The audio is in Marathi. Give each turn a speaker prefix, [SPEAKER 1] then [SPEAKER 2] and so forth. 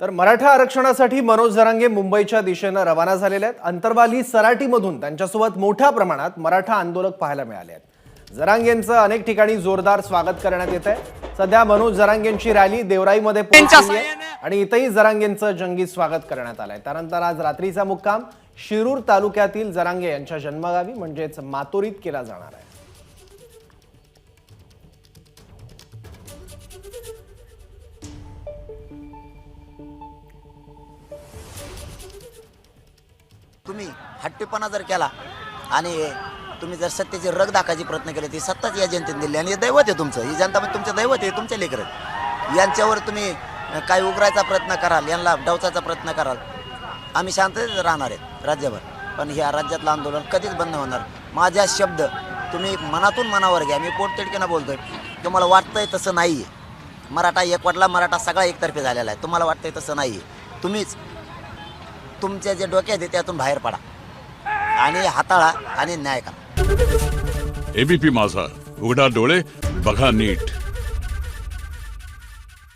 [SPEAKER 1] तर मराठा आरक्षणासाठी मनोज जरांगे मुंबईच्या दिशेनं रवाना झालेले आहेत. अंतरवाली सराटीमधून त्यांच्यासोबत मोठ्या प्रमाणात मराठा आंदोलक पाहायला मिळाले आहेत. जरांगेंचं अनेक ठिकाणी जोरदार स्वागत करण्यात येत आहे सध्या मनोज जरांगेंची रॅली देवराईमध्ये पोहोचली आहे आणि इथंही जरांगेंचं जंगी स्वागत करण्यात आलंय. त्यानंतर आज रात्रीचा मुक्काम शिरूर तालुक्यातील जरांगे यांच्या जन्मगावी म्हणजेच मातोरीत केला जाणार आहे.
[SPEAKER 2] तुम्ही हट्टीपणा जर केला आणि तुम्ही जर सत्तेची रग दाखायची प्रयत्न केले ती सत्ताच या जनतेने दिली आणि हे दैवत आहे तुमचं. ही जनता म्हणजे तुमचं दैवत आहे तुमच्या लेकर यांच्यावर तुम्ही काय उघडायचा प्रयत्न कराल यांना डवचायचा प्रयत्न कराल. आम्ही शांततेत राहणार आहेत राज्यभर. पण ह्या राज्यातलं आंदोलन कधीच बंद होणार. माझ्या शब्द तुम्ही मनातून मनावर घ्या. मी पोटतिडकीनं बोलतोय. तुम्हाला वाटतंय तसं नाही आहे मराठा एकवटला मराठा सगळा एकतर्फे झालेला आहे. तुम्हाला वाटतंय तसं नाही आहे तुम्हीच तुमच्या जे डोक्यात आहे त्यातून बाहेर पडा. आणि हाताळा आणि न्याय करा.
[SPEAKER 3] एबीपी माझा. उघडा डोळे बघा नीट.